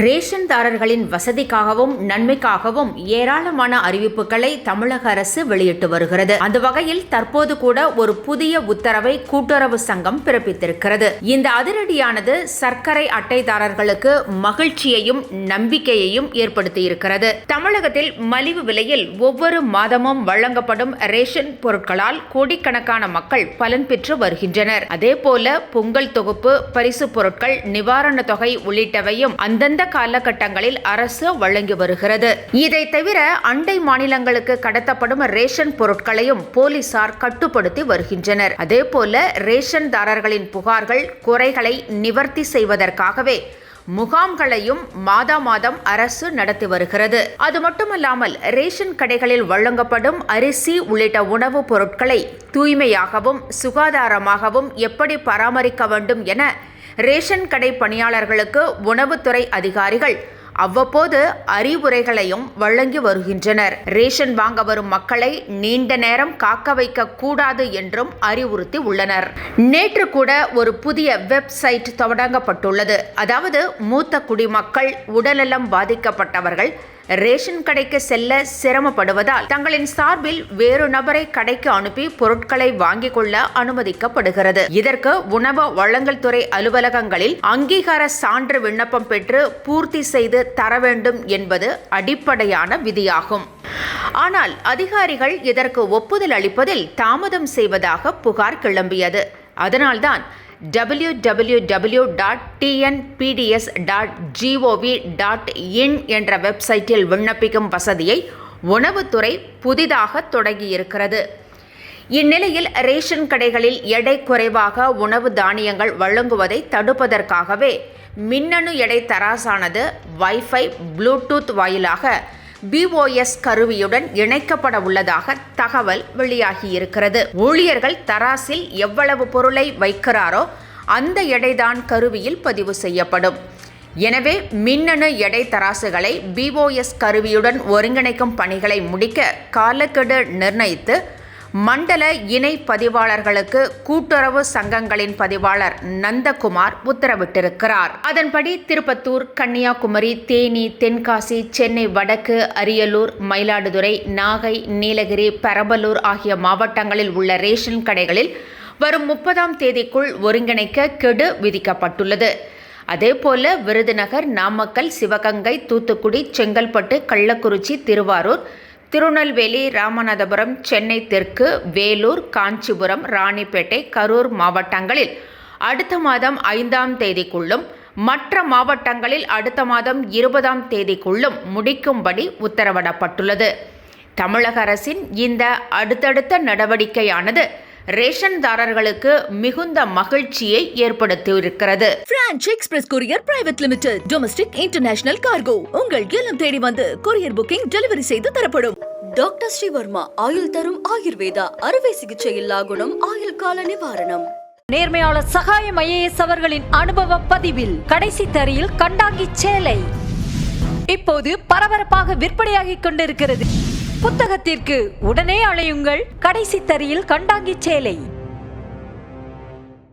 ரேஷன்தாரர்களின் வசதிக்காகவும் நன்மைக்காகவும் ஏராளமான அறிவிப்புகளை தமிழக அரசு வெளியிட்டு வருகிறது. அந்த வகையில் தற்போது கூட ஒரு புதிய உத்தரவை கூட்டுறவு சங்கம் பிறப்பித்திருக்கிறது. இந்த அதிரடியானது சர்க்கரை அட்டைதாரர்களுக்கு மகிழ்ச்சியையும் நம்பிக்கையையும் ஏற்படுத்தியிருக்கிறது. தமிழகத்தில் மலிவு விலையில் ஒவ்வொரு மாதமும் வழங்கப்படும் ரேஷன் பொருட்களால் கோடிக்கணக்கான மக்கள் பலன் பெற்று வருகின்றனர். அதேபோல பொங்கல் தொகுப்பு பரிசு பொருட்கள் நிவாரண தொகை உள்ளிட்டவையும் அந்தந்த காலகட்டங்களில் அரசு வழங்கி வருகிறது. இதை தவிர அண்டை மாநிலங்களுக்கு கடத்தப்படும் ரேஷன் பொருட்களையும் போலீசார் கட்டுப்படுத்தி வருகின்றனர். அதேபோல ரேஷன்தாரர்களின் புகார்கள் குறைகளை நிவர்த்தி செய்வதற்காகவே முகாம்களையும் மாதா மாதம் அரசு நடத்தி வருகிறது. அது மட்டுமல்லாமல் ரேஷன் கடைகளில் வழங்கப்படும் அரிசி உள்ளிட்ட உணவுப் பொருட்களை தூய்மையாகவும் சுகாதாரமாகவும் எப்படி பராமரிக்க வேண்டும் என ரேஷன் கடை பணியாளர்களுக்கு உணவுத்துறை அதிகாரிகள் அவ்வப்போது அறிவுரைகளையும் வழங்கி வருகின்றனர். ரேஷன் வாங்க வரும் மக்களை நீண்ட நேரம் காக்க வைக்க கூடாது என்றும் அறிவுறுத்தி உள்ளனர். நேற்று கூட ஒரு புதிய வெப்சைட் தொடங்கப்பட்டுள்ளது. அதாவது மூத்த குடிமக்கள் உடல்நலம் பாதிக்கப்பட்டவர்கள் ரேஷன் கடைக்கு செல்ல சிரமப்படுவதால் தங்களின் சார்பில் வேறு நபரை கடைக்கு அனுப்பி பொருட்களை வாங்கிக் கொள்ள அனுமதிக்கப்படுகிறது. இதற்கு உணவு வழங்கல் துறை அலுவலகங்களில் அங்கீகார சான்று விண்ணப்பம் பெற்று பூர்த்தி செய்து தர வேண்டும் என்பது அடிப்படையான விதியாகும். ஆனால் அதிகாரிகள் இதற்கு ஒப்புதல் அளிப்பதில் தாமதம் செய்வதாக புகார் கிளம்பியது. அதனால்தான் W W W dot TNPDS dot GOV dot in என்ற வெப்சைட்டில் விண்ணப்பிக்கும் வசதியை உணவுத்துறை புதிதாக தொடங்கியிருக்கிறது. இந்நிலையில் ரேஷன் கடைகளில் எடை குறைவாக உணவு தானியங்கள் வழங்குவதை தடுப்பதற்காகவே மின்னணு எடை தராசானது வைஃபை ப்ளூடூத் வாயிலாக பிஓஎஸ் கருவியுடன் இணைக்கப்பட உள்ளதாக தகவல் வெளியாகியிருக்கிறது. ஊழியர்கள் தராசில் எவ்வளவு பொருளை வைக்கிறாரோ அந்த எடைதான் கருவியில் பதிவு செய்யப்படும். எனவே மின்னணு எடை தராசுகளை பிஓஎஸ் கருவியுடன் ஒருங்கிணைக்கும் பணிகளை முடிக்க காலக்கெடு நிர்ணயித்து மண்டல இணை பதிவாளர்களுக்கு கூட்டுறவு சங்கங்களின் பதிவாளர் நந்தகுமார் உத்தரவிட்டிருக்கிறார். அதன்படி திருப்பத்தூர் கன்னியாகுமரி தேனி தென்காசி சென்னை வடக்கு அரியலூர் மயிலாடுதுறை நாகை நீலகிரி பெரம்பலூர் ஆகிய மாவட்டங்களில் உள்ள ரேஷன் கடைகளில் வரும் முப்பதாம் தேதிக்குள் ஒருங்கிணைக்க கெடு விதிக்கப்பட்டுள்ளது. அதேபோல விருதுநகர் நாமக்கல் சிவகங்கை தூத்துக்குடி செங்கல்பட்டு கள்ளக்குறிச்சி திருவாரூர் திருநெல்வேலி ராமநாதபுரம் சென்னை தெற்கு வேலூர் காஞ்சிபுரம் ராணிப்பேட்டை கரூர் மாவட்டங்களில் அடுத்த மாதம் ஐந்தாம் தேதிக்குள்ளும் மற்ற மாவட்டங்களில் அடுத்த மாதம் இருபதாம் தேதிக்குள்ளும் முடிக்கும்படி உத்தரவிடப்பட்டுள்ளது. தமிழக அரசின் இந்த அடுத்தடுத்த நடவடிக்கையானது ரேஷன்தாரர்களுக்கு மிகுந்த மகிழ்ச்சியை ஏற்படுத்தியிருக்கிறது. Franch express courier private limited domestic international cargo உங்கள் இல்லம் தேடி வந்து கொரியர் புக்கிங் டெலிவரி செய்து தரப்படும். டாக்டர் ஸ்ரீவர்மா ஆயுள் தரும் ஆயுர்வேதா அறுவை சிகிச்சை இல்லா குணம் ஆயுள் கால நிவாரணம். நேர்மையாளர் சகாயம் ஐஏஎஸ் அவர்களின் அனுபவ பதிவில் கடைசி தரியில் கண்டாங்கி சேலை. இப்போது பரபரப்பாக விற்பனையாகிக் கொண்டிருக்கிறது. புத்தகத்திற்கு உடனே அழையுங்கள் கடைசி தரியில் கண்டாங்கி சேலை.